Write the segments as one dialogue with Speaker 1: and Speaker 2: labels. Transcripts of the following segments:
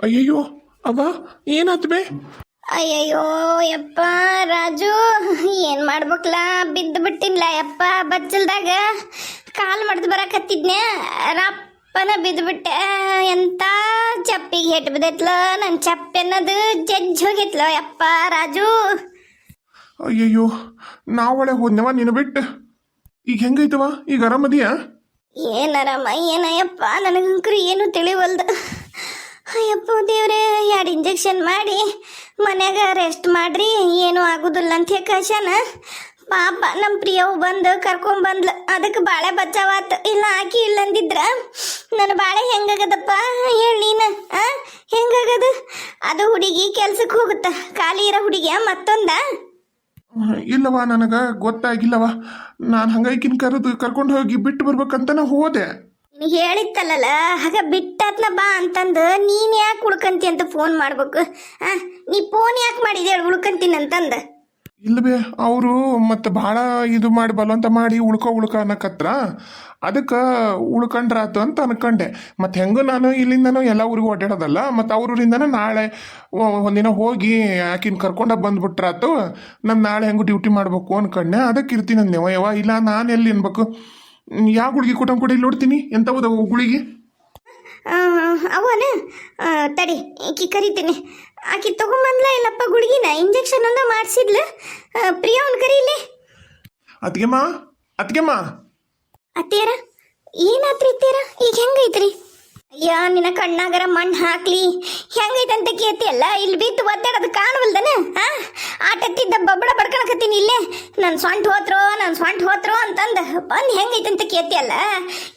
Speaker 1: ಅಯ್ಯಯ್ಯೋ ಅವ್ವ ಏನಾತ್ ಬೇ?
Speaker 2: ಅಯ್ಯಯ್ಯೋ ಯಪ್ಪ ರಾಜು ಏನ್ ಮಾಡ್ಬೇಕಲ್ಲ ಬಿದ್ದು ಬಿಟ್ಟಿನ್ಲ ಯಪ್ಪ ಬಚ್ಚಲ್ದಾಗ ಕಾಲ್ ಮಡ್ದು ಬರಕತ್ತಿದ್ನೆ ರಪ್ಪನ ಬಿದ್ದು ಬಿಟ್ಟೆ. ಎಂತ ಚಪ್ಪಿಗೆ ಹೆಟ್ ಬಿದ್ದೈತ್ಲ ನನ್ನ ಚಪ್ಪಿ ಅನ್ನೋದು ಜಜ್ಜಿ ಹೋಗಿತ್ಲ ಯಪ್ಪ ರಾಜು.
Speaker 1: ಅಯ್ಯಯ್ಯೋ ನಾವಳೆ ಹೋದ್ನವ ನೀನು ಬಿಟ್ಟು ಈಗ ಹೆಂಗೈತವ ಈಗ ಆರಾಮದಿಯಾ?
Speaker 2: ಏನರಮ್ಮ ಏನಯ್ಯಪ್ಪ ನನಗಂಕರು ಏನು ತಿಳಿವಲ್ದು. ಅಯ್ಯಪ್ಪ ದೇವ್ರೆ, ಎರಡು ಇಂಜೆಕ್ಷನ್ ಮಾಡಿ, ಮನ್ಯಾಗ ರೆಸ್ಟ್ ಮಾಡ್ರಿ, ಏನೂ ಆಗುದಿಲ್ಲ ಅಂತ ಕಶನ ಪಾಪ ನಮ್ಮ ಪ್ರಿಯವು ಬಂದು ಕರ್ಕೊಂಬಂದ್ಲು ಅದಕ್ಕೆ ಬಾಳೆ ಬಚಾವಾತು ಇಲ್ಲ ಆಕಿ ಇಲ್ಲಂದಿದ್ರ, ನನ್ನ ಬಾಳೆ ಹೆಂಗಾಗದಪ್ಪ? ಹೇಳಿ ನೀನು. ಆ, ಹೆಂಗಾಗದು? ಅದು ಹುಡುಗಿ ಕೆಲ್ಸಕ್ಕೆ ಹೋಗುತ್ತ. ಖಾಲಿ ಇರೋ ಹುಡುಗಿಯ ಮತ್ತೊಂದ?
Speaker 1: ಇಲ್ಲವ ನನಗ ಗೊತ್ತಾಗಿಲ್ಲವ ನಾನು ಹಂಗೈಕಿನ ಕರೆದು ಕರ್ಕೊಂಡು ಹೋಗಿ ಬಿಟ್ಟು ಬರ್ಬೇಕಂತ ನಾ ಹೋದೆ.
Speaker 2: ನೀನು ಹೇಳಿತ್ತಲ್ಲ ಹಾಗ ಬಿಟ್ಟಾತ್ನ ಬಾ ಅಂತಂದು, ನೀನ್ ಯಾಕೆ ಉಳ್ಕಂತಿ ಅಂತ ಫೋನ್ ಮಾಡ್ಬೇಕು? ಆ, ನೀ ಫೋನ್ ಯಾಕೆ ಮಾಡಿದೆ ಹೇಳಿ, ಉಳ್ಕಂತೀನಿ ಅಂತಂದ.
Speaker 1: ಇಲ್ವೇ, ಅವರು ಮತ್ತೆ ಭಾಳ ಇದು ಮಾಡಿ ಬಲವಂತ ಮಾಡಿ ಉಳ್ಕೊ ಉಳ್ಕ ಅನ್ನಕತ್ರ, ಅದಕ್ಕೆ ಉಳ್ಕೊಂಡ್ರಾತು ಅಂತ ಅನ್ಕೊಂಡೆ. ಮತ್ತು ಹೆಂಗೂ ನಾನು ಇಲ್ಲಿಂದನೂ ಎಲ್ಲ ಊರಿಗೂ ಓಡಾಡೋದಲ್ಲ ಮತ್ತು ಅವ್ರೂರಿಂದನೂ ನಾಳೆ ಒಂದಿನ ಹೋಗಿ ಆಕಿನ ಕರ್ಕೊಂಡ ಬಂದ್ಬಿಟ್ರಾತು, ನಾನು ನಾಳೆ ಹೆಂಗೂ ಡ್ಯೂಟಿ ಮಾಡ್ಬೇಕು ಅನ್ಕೊಂಡೆ. ಅದಕ್ಕೆ ಇರ್ತೀನಿ ಅಂದೆ ಯಾವ ಇಲ್ಲ ನಾನು ಎಲ್ಲಿ ಅನ್ಬೇಕು ಯಾವ ಗುಳಿಗೆ ಕೊಟ್ಟಂಗೆ ಕೊಡಿ ನೋಡ್ತೀನಿ? ಎಂಥವು ಗುಳಿಗೆ?
Speaker 2: ಆ, ಅವನ ತಡಿ ಈಕಿ ಕರಿತೀನಿ. ಆಕಿ ತಗೊಂಬಂದ್ಲ ಇಲ್ಲಪ್ಪ ಗುಳಿಗಿನ? ಇಂಜೆಕ್ಷನ್ ಒಂದ ಮಾಡಿಸಿದ್ಲ. ಪ್ರಿಯವ್ನ ಕರೀಲಿ?
Speaker 1: ಅತ್ಗೆಮ್ಮ ಅತ್ಗೆಮ್ಮ
Speaker 2: ಅತ್ತೇರ ಏನಾತ್ರಿ ಇತ್ತೀರ ಈಗ ಹೆಂಗೈತ್ರಿ? ಅಯ್ಯ, ನಿನ್ನ ಕಣ್ಣಾಗರ ಮಣ್ಣು ಹಾಕ್ಲಿ. ಹೆಂಗೈತಂತ ಕೇತಿಯಲ್ಲ ಇಲ್ಲಿ ಬಿತ್ತು ಒದ್ದಾಡೋದು ಕಾಣವಲ್ದನ? ಹಾ ಆಟತ್ತಿದ್ದ ಬಬ್ಬಡ ಬಡ್ಕೊಳಕತ್ತೀನಿ ಇಲ್ಲೇ. ನನ್ನ ಸ್ವಂಟ್ ಹೋತ್ರೋ ನನ್ನ ಸ್ವಂಟ್ ಹೋತ್ರೋ ಅಂತಂದ. ಬಂದು ಹೆಂಗೈತಂತ ಕೇತಿಯಲ್ಲ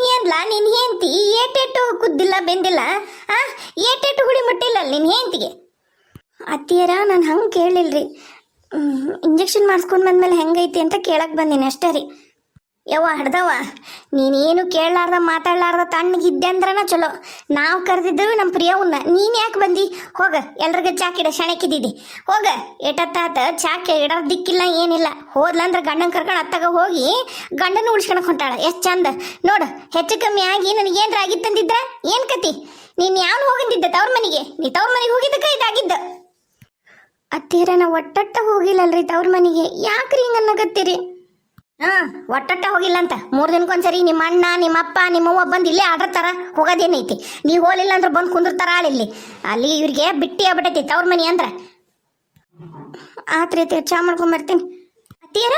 Speaker 2: ಏನ್ಲ ನಿನ್ನ ಹೆಂಡ್ತಿ ಏಟೇಟು ಕುದ್ದಿಲ್ಲ, ಬೆಂದಿಲ್ಲ? ಆ? ಏಟೇಟು ಹುಳಿ ಮುಟ್ಟಿಲ್ಲ ನಿನ್ನ ಹೆಂಡ್ತಿಗೆ? ಅತ್ತಿಯರ, ನಾನು ಹಂಗೆ ಕೇಳಿಲ್ರಿ. ಇಂಜೆಕ್ಷನ್ ಮಾಡಿಸ್ಕೊಂಡು ಬಂದ್ಮೇಲೆ ಹೆಂಗೈತಿ ಅಂತ ಕೇಳಕ್ಕೆ ಬಂದೀನಿ ಅಷ್ಟೇ ರೀ. ಯವ್ವ ಹಡ್ದವ ನೀನೇನು ಕೇಳಲಾರ್ದ, ಮಾತಾಡ್ಲಾರ್ದ ತಣ್ಣಗಿದ್ದೆ ಅಂದ್ರನ ಚಲೋ. ನಾವು ಕರೆದಿದ್ದು ನಮ್ಮ ಪ್ರಿಯವನ್ನ ನೀನು ಯಾಕೆ ಬಂದಿ? ಹೋಗ, ಎಲ್ರಿಗ ಚಾಕಿಡ ಶಣಕಿದ್ದಿದ್ದಿ ಹೋಗ ಎಟತ್ತಾತ ಚಾಕೆ ಇಡೋದು ದಿಕ್ಕಿಲ್ಲ, ಏನಿಲ್ಲ. ಹೋದ್ಲಂದ್ರೆ ಗಂಡನ ಕರ್ಕೊಂಡು ಅತ್ತಾಗ ಹೋಗಿ ಗಂಡನ ಉಳ್ಸ್ಕೊಳಕ್ ಹೊಂಟಾಳ. ಎಷ್ಟು ಚಂದ. ನೋಡು, ಹೆಚ್ಚು ಕಮ್ಮಿ ಆಗಿ ನನಗೆ ಏನ್ರ ಆಗಿತ್ತಂದಿದ್ರ ಏನು ಕತಿ? ನೀನು ಯಾವನು ಹೋಗಂದಿದ್ದೆ ತವ್ರ ಮನೆಗೆ? ನೀ ತವ್ರ ಮನೆಗೆ ಹೋಗಿದ್ದಕ್ಕೆ ಇದಾಗಿದ್ದ. ಅತ್ತೀರ ನಾ ಒಟ್ಟಟ್ಟ ಹೋಗಿಲ್ಲಲ್ರಿ ತವ್ರ ಮನೆಗೆ. ಯಾಕ್ರಿ ಹಿಂಗೆ ಹಾ, ಒಟ್ಟಟ್ಟ ಹೋಗಿಲ್ಲ ಅಂತ ಮೂರ್ ದಿನಕ್ಕೊಂದ್ಸರಿ ನಿಮ್ಮ ಅಣ್ಣ, ನಿಮ್ಮ ಅಪ್ಪ ನಿಮ್ಮವ್ವ ಬಂದು ಇಲ್ಲೇ ಆಡಿರ್ತಾರ ಹೋಗೋದೇನೈತಿ. ನೀವು ಹೋಲಿಲ್ಲ ಅಂದ್ರೆ ಬಂದು ಕುಂದಿರ್ತಾರ ಆಳಿಲ್ಲಿ ಅಲ್ಲಿ ಇವ್ರಿಗೆ ಬಿಟ್ಟಿ ಆಗ್ಬಿಟ್ಟೈತಿ ತವ್ರ ಮನಿ ಅಂದ್ರ. ಆತ್ರಿ ಚಾ ಮಾಡ್ಕೊಂಬರ್ತೀನಿ ಅತ್ತಿಯರ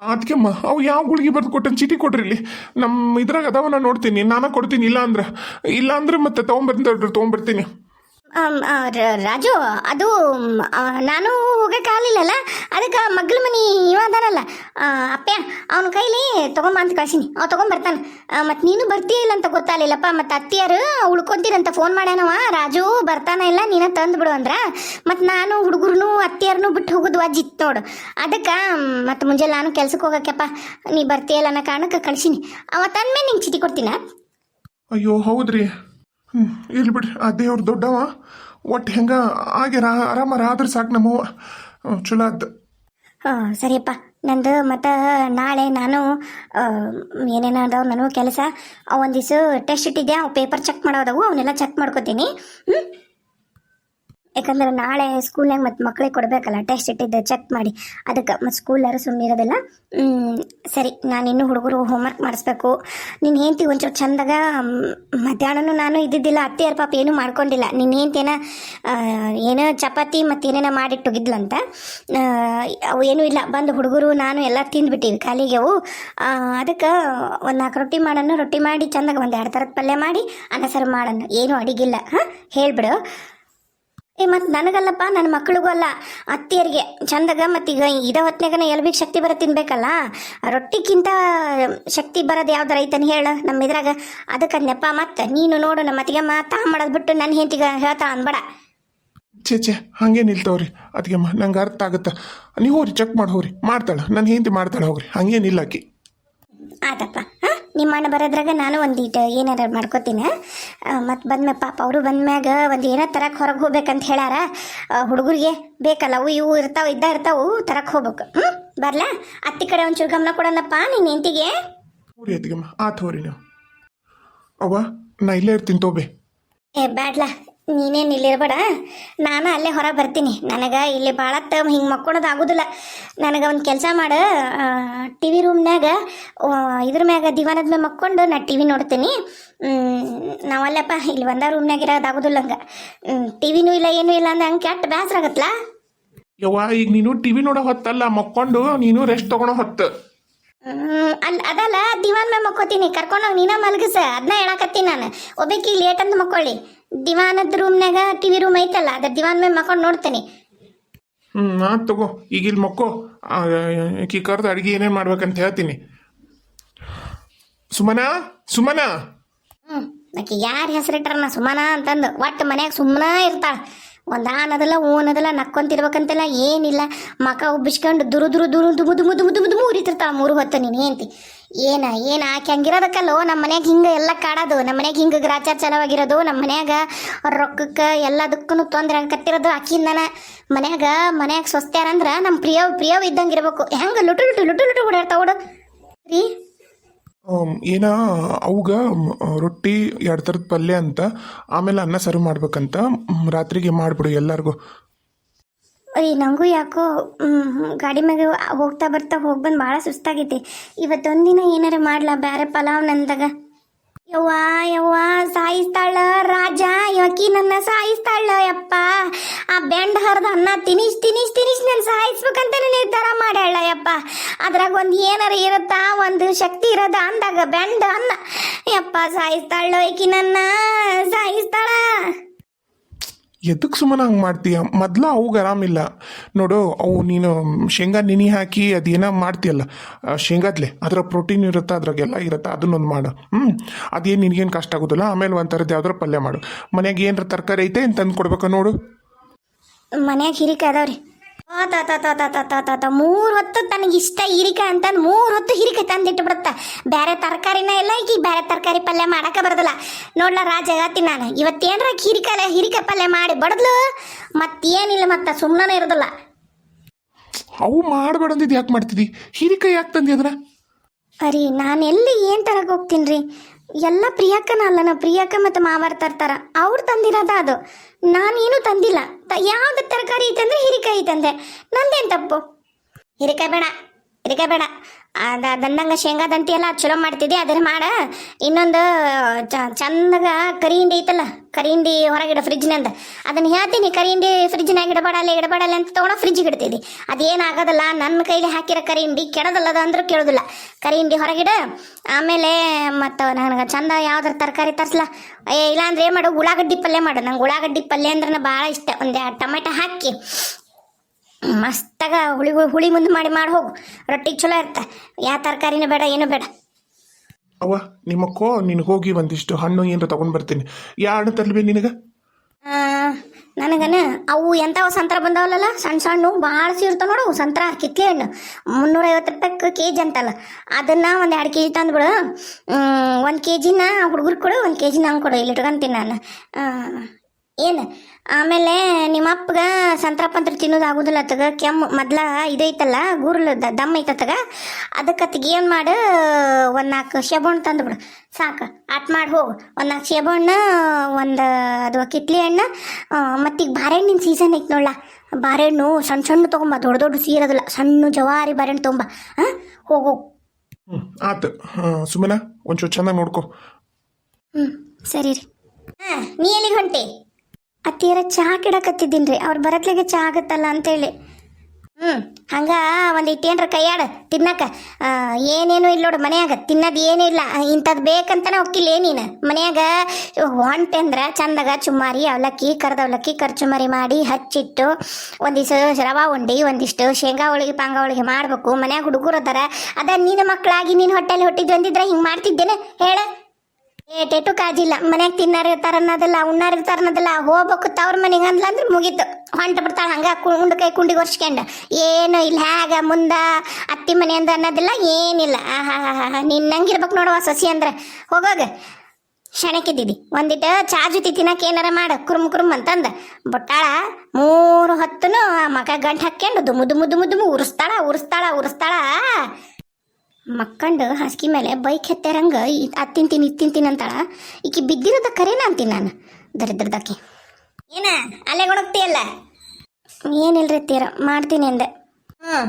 Speaker 1: ಅದಕ್ಕೆಮ್ಮ ಅವು ಯಾವ ಗುಳಿಗೆ ಬರ್ದು ಕೊಟ್ಟನ್? ಚೀಟಿ ಕೊಡ್ರಿ ಇಲ್ಲಿ. ನಮ್ಮ ಇದ್ರಾಗ ಅದಾವ, ನಾನು ನೋಡ್ತೀನಿ. ನಾನು ಕೊಡ್ತೀನಿ ಇಲ್ಲ ಅಂದ್ರೆ ಇಲ್ಲ ಅಂದ್ರೆ ಮತ್ತೆ ತೊಗೊಂಬರ್ತೀನಿ ತೊಗೊಂಬರ್ತೀನಿ.
Speaker 2: ರಾಜು, ಅದು ನಾನು ಹೋಗಕ್ಕಾಗಲಿಲ್ಲಲ್ಲ ಅದಕ್ಕೆ ಮಗ್ಳ ಮನಿ ಇವ ಅಪ್ಪ್ಯ ಅವನ ಕೈಲಿ ತಗೊಂಬ ಅಂತ ಕಳ್ಸೀನಿ. ಅವ ತಗೊಂಬರ್ತಾನೆ ಮತ್ತು ನೀನು ಬರ್ತೀಯ ಇಲ್ಲ ಅಂತ ಗೊತ್ತಾಗಲಿಲ್ಲಪ್ಪ ಮತ್ತು ಅತ್ತಿಯರು ಉಳ್ಕೊಂತೀರಂತ ಫೋನ್ ಮಾಡ್ಯಾನವ ರಾಜು ಬರ್ತಾನ ಇಲ್ಲ, ನೀನ ತಂದು ಬಿಡು ಅಂದ್ರ. ಮತ್ತು ನಾನು ಹುಡುಗರ್ನು, ಅತ್ತಿಯರ್ನು ಬಿಟ್ಟು ಹೋಗೋದು ಅಜ್ಜಿತ್ತು ನೋಡು ಅದಕ್ಕೆ ಮತ್ತು ಮುಂಜಾನೆ ನಾನು ಕೆಲ್ಸಕ್ಕೆ ಹೋಗಕ್ಕೆಪ್ಪ ನೀ ಬರ್ತೀಯಲ್ಲ ಅನ್ನೋ ಕಾರಣಕ್ಕೆ ಕಳ್ಸೀನಿ. ಅವ ತಂದ್ಮೇಲೆ ನಿಂಗೆ ಚೀಟಿ ಕೊಡ್ತೀನ?
Speaker 1: ಅಯ್ಯೋ, ಹೌದ್ರಿ. ಹ್ಞೂ ಇಲ್ಲಿ ಬಿಡ್ರಿ. ಆ ದೇವ್ರ ದೊಡ್ಡವ. ಒಟ್ಟು ಹೆಂಗ ಆಗ್ಯಾರ ಆರಾಮಾರ ಆದ್ರೆ ಸಾಕು ನಮ್ಮವ್ವ ಚಲೋ
Speaker 2: ಆಯ್ತು ಸರಿಯಪ್ಪ. ನಂದು ಮತ್ತು ನಾಳೆ ನಾನು ಏನೇನು ಅದಾವ ನನಗೂ ಕೆಲಸ ಒಂದು ದಿವಸ ಟೆಸ್ಟ್ ಇಟ್ಟಿದ್ದೆ ಅವು ಪೇಪರ್ ಚೆಕ್ ಮಾಡೋದವು ಅವನ್ನೆಲ್ಲ ಚೆಕ್ ಮಾಡ್ಕೋತೀನಿ. ಹ್ಞೂ ಯಾಕಂದ್ರೆ ನಾಳೆ ಸ್ಕೂಲ್ನಾಗ ಮತ್ತು ಮಕ್ಳಿಗೆ ಕೊಡಬೇಕಲ್ಲ ಟೆಸ್ಟ್ ಇಟ್ಟಿದ್ದೆ ಚೆಕ್ ಮಾಡಿ. ಅದಕ್ಕೆ ಮತ್ತು ಸ್ಕೂಲರು ಸುಮ್ಮನಿರೋದಿಲ್ಲ ಸರಿ, ನಾನು ಇನ್ನು ಹುಡುಗರು ಹೋಮ್ವರ್ಕ್ ಮಾಡಿಸ್ಬೇಕು. ನೀನು ಹೆಂಡ್ತಿ ಒಂಚೂರು ಚಂದಾಗ ಮಧ್ಯಾಹ್ನನೂ ನಾನು ಇದ್ದಿದ್ದಿಲ್ಲ, ಅತ್ತೆಯರ ಪಾಪ ಏನೂ ಮಾಡ್ಕೊಂಡಿಲ್ಲ. ನಿನ್ನ ಹೆಂಡ್ತಿನ ಏನೋ ಚಪಾತಿ ಮತ್ತು ಏನೇನೋ ಮಾಡಿಟ್ಟೋಗಿದ್ಲಂತ ಅವು ಏನೂ ಇಲ್ಲ. ಬಂದು ಹುಡುಗರು, ನಾನು ಎಲ್ಲ ತಿಂದ್ಬಿಟ್ಟಿವಿ ಖಾಲಿಗೆ ಅವು. ಅದಕ್ಕೆ ಒಂದು ನಾಲ್ಕು ರೊಟ್ಟಿ ಮಾಡೋಣ ರೊಟ್ಟಿ ಮಾಡಿ ಚಂದಾಗ ಒಂದು ಎರಡು ಥರದ ಪಲ್ಯ ಮಾಡಿ, ಅನ್ನ ಸಾರು ಮಾಡೋಣ ಏನೂ ಅಡಿಗಿಲ್ಲ. ಹಾಂ, ಹೇಳ್ಬಿಡು. ಏ ಮತ್ತು ನನಗಲ್ಲಪ್ಪ ನನ್ನ ಮಕ್ಕಳಿಗೂ ಅಲ್ಲ. ಅತ್ತಿಯರಿಗೆ ಚಂದಾಗ ಮತ್ತೀಗ ಇದ ಹೊತ್ನಾಗ ಎಲ್ಬಿಗೆ ಶಕ್ತಿ ಬರೋ ತಿನ್ಬೇಕಲ್ಲ? ರೊಟ್ಟಿಗಿಂತ ಶಕ್ತಿ ಬರೋದು ಯಾವ್ದು ರೈತನ ಹೇಳು ನಮ್ಮ ಇದ್ರಾಗ? ಅದಕ್ಕೆ ನೆಪ ಮತ್ತೆ ನೀನು ನೋಡು ನಮ್ಮ ಅತ್ತಿಗೆಮ್ಮ ತಾ ಮಾಡೋದು ಬಿಟ್ಟು ನನ್ನ ಹೆಂಡತಿಗ ಹೇಳ್ತಾ ಅನ್ಬೇಡ.
Speaker 1: ಚೇ ಛೇ ಹಾಗೆ ನಿಲ್ತಾವ್ರಿ. ಅದಕ್ಕೆಮ್ಮ ನಂಗೆ ಅರ್ಥ ಆಗುತ್ತೆ. ನೀವು ಹೋರಿ ಚೆಕ್ ಮಾಡಿ ಹೋರಿ ಮಾಡ್ತಾಳೆ ನನ್ನ ಹೆಂಡತಿ ಮಾಡ್ತಾಳೆ ಹೋಗ್ರಿ. ಹಂಗೇನಿಲ್ಲ ಆಕಿ.
Speaker 2: ಆತಪ್ಪ. ಹಾಂ ನಿಮ್ಮ ಅಣ್ಣ ಬರೋದ್ರಾಗ ನಾನು ಒಂದೀಟು ಏನಾರ ಮಾಡ್ಕೋತೀನಿ. ಮತ್ತು ಬಂದ್ಮ್ಯಾಗ ಪಾಪ ಅವರು ಬಂದ್ಮ್ಯಾಗ ಒಂದು ಏನೋ ತರಕ್ಕೆ ಹೊರಗೆ ಹೋಗ್ಬೇಕಂತ ಹೇಳಾರ ಹುಡುಗರಿಗೆ ಬೇಕಲ್ಲ ಅವು ಇವು ಇರ್ತಾವೆ ಇದ್ದ ಇರ್ತಾವು ತರಕ್ಕೆ ಹೋಗ್ಬೇಕು. ಹ್ಞೂ ಬರಲಾ? ಅತ್ತಿ ಕಡೆ ಒಂಚೂರು ಗಮನ ಕೊಡೋಣಪ್ಪ ನೀನು ಹೆಂಡತಿಗೆ.
Speaker 1: ಆತ್ ಹೋರಿ ನೀವು. ಅವ್ವ ನಾ ಇಲ್ಲೇ ಇರ್ತೀನಿ ತೋಬೆ
Speaker 2: ಏ ಬ್ಯಾಡ್ಲ. ನೀನೇನು ಇಲ್ಲಿರ್ಬೇಡ ನಾನು ಅಲ್ಲೇ ಹೊರಗೆ ಬರ್ತೀನಿ. ನನಗೆ ಇಲ್ಲಿ ಭಾಳತ್ತ ಹಿಂಗೆ ಮಕ್ಕೊಳೋದು ಆಗೋದಿಲ್ಲ ನನಗೆ ಒಂದು ಕೆಲಸ ಮಾಡು. ಟಿ ವಿ ರೂಮ್ನ್ಯಾಗ ಇದ್ರ ಮ್ಯಾಗ ದಿವಾನದ ಮೇಲೆ ಮಕ್ಕೊಂಡು ನಾ ಟಿ ವಿ ನೋಡ್ತೀನಿ ನಾವಲ್ಲಪ್ಪ ಇಲ್ಲಿ ಒಂದ ರೂಮ್ನ್ಯಾಗ ಇರೋದು ಆಗೋದಿಲ್ಲ ಹಂಗೆ. ಟಿ ವಿನೂ ಇಲ್ಲ ಏನೂ ಇಲ್ಲ ಅಂದ್ರೆ ಹಂಗೆ ಕೆಟ್ಟ ಬೇಸರ ಆಗತ್ತಲ್ಲ
Speaker 1: ಯವ್ವ ಈಗ ನೀನು ಟಿವಿ ನೋಡೋ ಹೊತ್ತಲ್ಲ ಮಕ್ಕೊಂಡು ನೀನು ರೆಸ್ಟ್ ತಗೊಳೋ ಹೊತ್ತು.
Speaker 2: ಅಲ್ಲಿ ಅದಲ್ಲ ದಿವಾನ್ ಮ್ಯಾಮ್ ಮಕ್ಕೋತೀನಿ. ಕರ್ಕೊಂಡೋಗಿ ನೀನ ಮಲಗಿಸ. ಅದನ್ನ ಹೇಳಕತ್ತೀನಿ ನಾನು. ಒಬ್ಬಾಕಿ ಲೇಟ್ ಅಂತ ಮಕ್ಕೊಳ್ಳಿ. ದಿವಾನದ ರೂಮ್ನಾಗ ಟಿ ವಿ ರೂಮ್ ಐತಲ್ಲ ಅದ್ರ ದಿವಾನ್ ಮೇಲೆ ಮಕ್ಕೊಂಡು ನೋಡ್ತೇನೆ.
Speaker 1: ಹ್ಮ್ ತಗೋ ಈಗ ಇಲ್ಲಿ ಮಕ್ಕೋ. ಕಿ ಕರೆದು ಅಡಿಗೆ ಏನೇನು ಮಾಡ್ಬೇಕಂತ ಹೇಳ್ತೀನಿ. ಸುಮನ ಸುಮನ.
Speaker 2: ಹ್ಞೂ ಆಕೆ ಯಾರ ಹೆಸರಿಟ್ಟಾರ ನಾ ಸುಮನ ಅಂತಂದು. ಒಟ್ಟು ಮನ್ಯಾಗ ಸುಮ್ಮನ ಇರ್ತಾಳ. ಒಂದು ಆನದಲ್ಲ ಓನದಲ್ಲ ನಕ್ಕೊಂತಿರ್ಬೇಕಂತೆಲ್ಲ ಏನಿಲ್ಲ. ಮಕ ಉಬ್ಬಿಸ್ಕೊಂಡು ದುರು ದುರು ದುರು ದುಮು ದುಮು ದುಮು ದುಮು ದುಮು ಉರಿತಿರ್ತಾಳ ಮೂರು ಹೊತ್ತು ನೀನು ಏಂತಿ ಏನ ಏನ, ಆಕೆ ಹಂಗಿರೋದಕ್ಕಲ್ಲೋ? ನಮ್ಮ ಮನ್ಯಾಗ ಹಿಂಗೆ ಎಲ್ಲ ಕಾಡೋದು. ನಮ್ಮ ಮನ್ಯಾಗ ಹಿಂಗೆ ಗ್ರಾಚಾರ ಚಲವಾಗಿರೋದು. ನಮ್ಮ ಮನ್ಯಾಗ ರೊಕ್ಕಕ್ಕೆ ಎಲ್ಲದಕ್ಕೂ ತೊಂದರೆ ಕತ್ತಿರೋದು ಆಕಿಂದನ ಮನ್ಯಾಗ ಮನ್ಯಾಗ ಸ್ವಸ್ತ್ಯಾರಂದ್ರೆ ನಮ್ಮ ಪ್ರಿಯ ಪ್ರಿಯ ಇದ್ದಂಗೆ ಇರ್ಬೇಕು ಹೆಂಗೆ ಲುಟು ಲುಟು ಲುಟು ಲುಟು ಓಡಾಡ್ತಾವ ಓಡು. ರೀ?
Speaker 1: ಏನ, ಅವಾಗ ರೊಟ್ಟಿ ಎರಡು ಥರದ ಪಲ್ಯ ಅಂತ ಆಮೇಲೆ ಅನ್ನ ಸರ್ವ್ ಮಾಡ್ಬೇಕಂತ ರಾತ್ರಿಗೆ ಮಾಡ್ಬಿಡು ಎಲ್ಲರಿಗೂ.
Speaker 2: ಅಯ್ಯ ನನಗೂ ಯಾಕೋ ಗಾಡಿ ಮ್ಯಾಗ ಹೋಗ್ತಾ ಬರ್ತಾ ಹೋಗಿ ಬಂದು ಭಾಳ ಸುಸ್ತಾಗೈತಿ. ಇವತ್ತೊಂದಿನ ಏನಾರ ಮಾಡ್ಲಾ? ಬೇರೆ ಪಲಾವ್ ನಂದಾಗ. ಯವ್ವ ಯವ್ವ, ಸಾಯಿಸ್ತಾಳ ರಾಜ ಯಾಕಿ ನನ್ನ ಸಾಯಿಸ್ತಾಳ ಯಪ್ಪ. ಆ ಬೆಂಡ್ ಹರಿದ ಅನ್ನ ತಿನಿಸ್ ತಿನಿಸ್ ತಿನಿಸ್ ನಾನು ಸಾಯಿಸ್ಬೇಕಂತ ನಿರ್ಧಾರ ಮಾಡ್ಯಾಳ ಯಪ್ಪ. ಅದ್ರಾಗ ಒಂದು ಏನಾರ ಇರುತ್ತಾ? ಒಂದು ಶಕ್ತಿ ಇರೋದ ಅಂದಾಗ ಬೆಂಡ್ ಅನ್ನ. ಯಪ್ಪ, ಸಾಯಿಸ್ತಾಳ ಯಾಕಿ ನನ್ನ, ಸಾಯಿಸ್ತಾಳ.
Speaker 1: ಎದಕ್ಕೆ ಸುಮ್ಮನೆ ಹಂಗೆ ಮಾಡ್ತೀಯ? ಮೊದ್ಲ ಅವಾಗ ಆರಾಮಿಲ್ಲ ನೋಡು, ಅವು ನೀನು ಶೇಂಗಾ ನೆನೆ ಹಾಕಿ ಅದೇನೋ ಮಾಡ್ತೀಯಲ್ಲ ಶೇಂಗಾದ್ಲೆ. ಅದ್ರ ಪ್ರೋಟೀನ್ ಇರುತ್ತೆ, ಅದ್ರಾಗೆಲ್ಲ ಇರುತ್ತೆ, ಅದನ್ನೊಂದು ಮಾಡು. ಹ್ಞೂ ಅದೇನು ನಿನಗೇನು ಕಷ್ಟ ಆಗೋದಿಲ್ಲ. ಆಮೇಲೆ ಒಂದು ಥರದ್ದು ಯಾವ್ದಾರ ಪಲ್ಯ ಮಾಡು. ಮನೆಗೆ ಏನಾರ ತರಕಾರಿ ಐತೆ ಏನು ತಂದು ಕೊಡ್ಬೇಕು ನೋಡು.
Speaker 2: ಮನೆಯಾಗ ಹಿರಿಕೆ ತಾತ ಮೂರು ಹೊತ್ತು ತನಗೆ ಇಷ್ಟ ಹಿರಿಕ ಅಂತಂದು ಮೂರು ಹೊತ್ತು ಹಿರಿಕೆ ತಂದಿಟ್ಟು ಬೇರೆ ತರಕಾರಿನ ಎಲ್ಲ ಈಗ ಬೇರೆ ತರಕಾರಿ ಪಲ್ಯ ಮಾಡಕ್ಕೆ ಬರೋದಿಲ್ಲ. ನೋಡ್ಲ ರಾಜ ಹೇಳ್ತೀನಿ ನಾನು ಇವತ್ತೇನ್ರ ಹಿರಿಕಲೆ ಹಿರಿಕೆ ಪಲ್ಯ ಮಾಡಿ ಬಡದ್ಲು? ಮತ್ತೇನಿಲ್ಲ ಮತ್ತೆ ಸುಮ್ಮನೆ ಇರೋದಿಲ್ಲ.
Speaker 1: ಅವು ಮಾಡಬೇಡಂದಿದ್ದು ಯಾಕೆ ಮಾಡ್ತಿದಿ? ಹಿರಿಕಾಯಿ ಯಾಕೆ ತಂದಿ ಅದನ್ನ?
Speaker 2: ಅರಿ ನಾನು ಎಲ್ಲಿ ಏನು ತರಕ್ಕೆ ಹೋಗ್ತೀನಿ ರೀ ಎಲ್ಲ ಪ್ರಿಯಕ್ಕನ ನಾವು ಪ್ರಿಯಕ್ಕ ಮತ್ತು ಮಾವಾರ ತರ್ತಾರ. ಅವ್ರು ತಂದಿರೋದ ಅದು. ನಾನೇನು ತಂದಿಲ್ಲ. ಯಾವ್ದು ತರಕಾರಿ ಐತಂದ್ರೆ ಹಿರಿಕಾಯಿ ತಂದೆ. ನಂದೇನು ತಪ್ಪು? ಹಿರಿಕಾಯಿ ಬೇಡ. ಹಿರಿಕಾಯಿ ಬೇಡ. ಅದ ದಂದಂಗ ಶೇಂಗಾ ದಂತಿ ಎಲ್ಲ ಚಲೋ ಮಾಡ್ತಿದ್ದೆ, ಅದನ್ನ ಮಾಡ. ಇನ್ನೊಂದು ಚಂದಗ ಕರಿ ಹಿಂಡಿ ಐತಲ್ಲ, ಕರಿ ಹಿಂಡಿ ಹೊರಗಿಡ ಫ್ರಿಜ್ನಂದ ಅದನ್ನ ಹೇಳ್ತೀನಿ, ಕರಿ ಹಿಂಡಿ ಫ್ರಿಜ್ನಾಗ ಇಡಬೇಡಲ್ಲ ಇಡಬೇಡಲ್ಲ ಅಂತ ತೊಗೊಂಡು ಫ್ರಿಜ್ಗೆ ಇಡ್ತಿದ್ದಿ. ಅದೇನಾಗೋದಲ್ಲ ನನ್ನ ಕೈಲಿ ಹಾಕಿರೋ ಕರಿ ಹಿಂಡಿ ಕೆಡದಲ್ಲದ ಅಂದ್ರೆ ಕೇಳೋದಿಲ್ಲ. ಕರಿ ಹಿಂಡಿ ಹೊರಗಿಡ, ಆಮೇಲೆ ಮತ್ತು ನನಗೆ ಚಂದ ಯಾವ್ದಾರ ತರಕಾರಿ ತರಿಸ್ಲ. ಏ, ಇಲ್ಲಾಂದ್ರೆ ಏನು ಮಾಡು, ಉಳ್ಳಾಗಡ್ಡಿ ಪಲ್ಯ ಮಾಡು. ನಂಗೆ ಉಳ್ಳಾಗಡ್ಡಿ ಪಲ್ಯ ಅಂದ್ರೆ ಭಾಳ ಇಷ್ಟ. ಒಂದು ಟೊಮೆಟೊ ಹಾಕಿ ಮಸ್ತಾಗ ಹುಳಿ ಹುಳಿ ಮುಂದೆ ಮಾಡಿ ಮಾಡಿ ಹೋಗು. ರೊಟ್ಟಿ ಚಲೋ ಇರ್ತ. ಯಾವ ತರಕಾರಿನ ಬೇಡ ಏನು ಬೇಡ.
Speaker 1: ಅವ್ವ ನಿಮ್ಮಕ್ಕೋ ನೀನು ಹೋಗಿ ಒಂದಿಷ್ಟು ಹಣ್ಣು ಏನು ತಗೊಂಡ್ ಬರ್ತೀನಿ. ಯಾ ಹಣ್ಣು ತರ್ಲಿ ನಿನಗೆ?
Speaker 2: ನನಗನ ಅವು ಎಂಥವು ಸಂತ್ರ ಬಂದವಲ್ಲ ಸಣ್ಣ ಸಣ್ಣ ಭಾಳ ಸಿರ್ತಾವ ನೋಡು ಸಂತ್ರ ಕಿತ್ಲೆ ಹಣ್ಣು ಮುನ್ನೂರೈವತ್ತು ರೂಪಾಯಿ ಕೆ ಜಿ ಅಂತಲ್ಲ. ಅದನ್ನು ಒಂದು ಎರಡು ಕೆ ಜಿ ತಂದ್ಬಿಡು ಒಂದು ಕೆ ಜಿನ ಹುಡುಗರು ಕೊಡು ಒಂದು ಕೆ ಜಿನ ಹಂಗೆ ಕೊಡು ಇಲ್ಲಿ ಇಟ್ಕೊಂತೀನಿ ನಾನು. ಏನು? ಆಮೇಲೆ ನಿಮ್ಮ ಅಪ್ಪಗ ಸಂತ್ರ ಪಂತ್ರ ತಿನ್ನೋದು ಆಗೋದಿಲ್ಲ ತಗ ಕೆಮ್ಮು ಮೊದ್ಲ ಇದೈತಲ್ಲ ಗುರ್ಲು ದಮ್ ಐತತಗ ಅದಕ್ಕೆ ಅತ್ತಿಗೆ ಏನು ಮಾಡು ಒಂದು ನಾಲ್ಕು ಶೇಬಣ್ಣು ತಂದುಬಿಡು ಸಾಕು ಆಟ್ ಮಾಡಿ ಹೋಗು. ಒಂದು ನಾಲ್ಕು ಶೇಬಣ್ಣು ಒಂದು ಅದು ಕಿತ್ಲಿ ಹಣ್ಣು ಮತ್ತೀಗ ಬಾಳೆಹಣ್ಣಿನ ಸೀಸನ್ ಐತೆ ನೋಡ್ಲ ಬಾಳೆಹಣ್ಣು ಸಣ್ಣ ಸಣ್ಣ ತೊಗೊಂಬ ದೊಡ್ಡ ದೊಡ್ಡ ಸೀರದಿಲ್ಲ ಸಣ್ಣ ಜವಾರಿ ಬಾರೆಹಣ್ಣು ತೊಗೊಂಬ ಹಾಂ ಹೋಗು
Speaker 1: ಆತು ಹಾಂ ಸುಮ್ಮನ ಒಂಚೂರು ಚೆನ್ನಾಗಿ ನೋಡ್ಕೊ.
Speaker 2: ಹ್ಞೂ ಸರಿ ರೀ. ಹಾಂ ನೀ ಎಲ್ಲಿಗೆ ಹೊಂಟಿ? ಅತ್ತಿಯರ ಚಹಾ ಕಿಡಕತ್ತಿದ್ದೀನಿ ರೀ ಅವ್ರು ಬರತ್ಲಾಗೆ ಚಹಾ ಆಗತ್ತಲ್ಲ ಅಂತೇಳಿ. ಹ್ಞೂ ಹಂಗೆ ಒಂದು ಇಟ್ಟೇನ್ರ ಕೈಯಾಡ ತಿನ್ನಕ. ಏನೇನು ಇಲ್ಲ ನೋಡು ಮನ್ಯಾಗ ತಿನ್ನೋದು ಏನೂ ಇಲ್ಲ ಇಂಥದ್ದು ಬೇಕಂತನ ಹೋಗಿಲ್ಲ ನೀನು. ಮನ್ಯಾಗ ಹೊಂಟೆ ಅಂದ್ರೆ ಚಂದಾಗ ಚುಮ್ಮಾರಿ ಅವಲಕ್ಕಿ ಕರ್ದ ಅವಲಕ್ಕಿ ಕರ್ಚುಮರಿ ಮಾಡಿ ಹಚ್ಚಿಟ್ಟು ಒಂದಿಷ್ಟು ರವಾ ಉಂಡಿ ಒಂದಿಷ್ಟು ಶೇಂಗಾ ಹೋಳಿಗೆ ಪಾಂಗ ಹೋಳಿಗೆ ಮಾಡಬೇಕು. ಮನ್ಯಾಗ ಹುಡುಗರು ಅದಾರ ಅದ ನಿನ್ನ ಮಕ್ಕಳಾಗಿ ನೀನು ಹೊಟ್ಟೆಲಿ ಹೊಟ್ಟಿದ್ದು ಅಂದಿದ್ರೆ ಹಿಂಗೆ ಮಾಡ್ತಿದ್ದೇನೆ ಹೇಳ. ಏ, ಟೆಟು ಕಾಜಿಲ್ಲ. ಮನ್ಯಾಗ ತಿನ್ನಾರ ಇರ್ತಾರ ಅನ್ನೋದಿಲ್ಲ, ಉಣ್ಣಾರ ಇರ್ತಾರ ಅನ್ನೋದಿಲ್ಲ, ಹೋಗ್ಬೇಕು ತವ್ರ ಮನೆಗೆ ಅಂದ್ಲ ಅಂದ್ರೆ ಮುಗೀತು. ಹೊಂಟ ಬಿಡ್ತಾಳೆ ಹಂಗ ಕುಂಡ್ ಕೈ ಕುಂಡಿಗೆ ಒರ್ಸ್ಕೊಂಡು ಏನು ಇಲ್ಲ ಹ್ಯಾಗ ಮುಂದ ಅತ್ತಿ ಮನೆ ಅಂದ ಅನ್ನೋದಿಲ್ಲ, ಏನಿಲ್ಲ. ಆಹಾ ನಿನ್ನಂಗಿರ್ಬೇಕು ನೋಡುವ ಸಸಿ ಅಂದ್ರೆ. ಹೋಗೋಗ. ಶಣಕಿದ್ದಿದ್ದಿ ಒಂದಿಟ್ಟು ಚಾ ಜೊತೆ ತಿನ್ನಕ್ಕೆ ಏನಾರ ಮಾಡು, ಕುರುಮ್ ಕುರುಮ್ ಅಂತಂದ. ಬುಟ್ಟಾಳ ಮೂರು ಹೊತ್ತನು ಮಗ ಗಂಟು ಹಾಕ್ಕೊಂಡು ದುಮು ದುಮು ದುಮು ದುಮು, ಉರಿಸ್ತಾಳ ಉರಿಸ್ತಾಳ ಉರಿಸ್ತಾಳ. ಮಕ್ಕಂಡು ಹಾಸಿಗೆ ಮೇಲೆ ಬೈಕ್ ಹೆತ್ತಾರಂಗ ಅದು ತಿಂತೀನಿ ಇದು ತಿಂತೀನಿ ಅಂತಾಳ. ಈಕಿ ಬಿದ್ದಿರೋದ ಕರೇನ ಅಂತೀನಿ ನಾನು. ದರಿದ್ರದಕ್ಕೆ ಏನ ಅಲ್ಲೇ ಗುಣಗ್ತಿಯಲ್ಲ ಏನಿಲ್ರಿ ತೀರ ಮಾಡ್ತೀನಿ ಅಂದೆ. ಹ್ಞೂ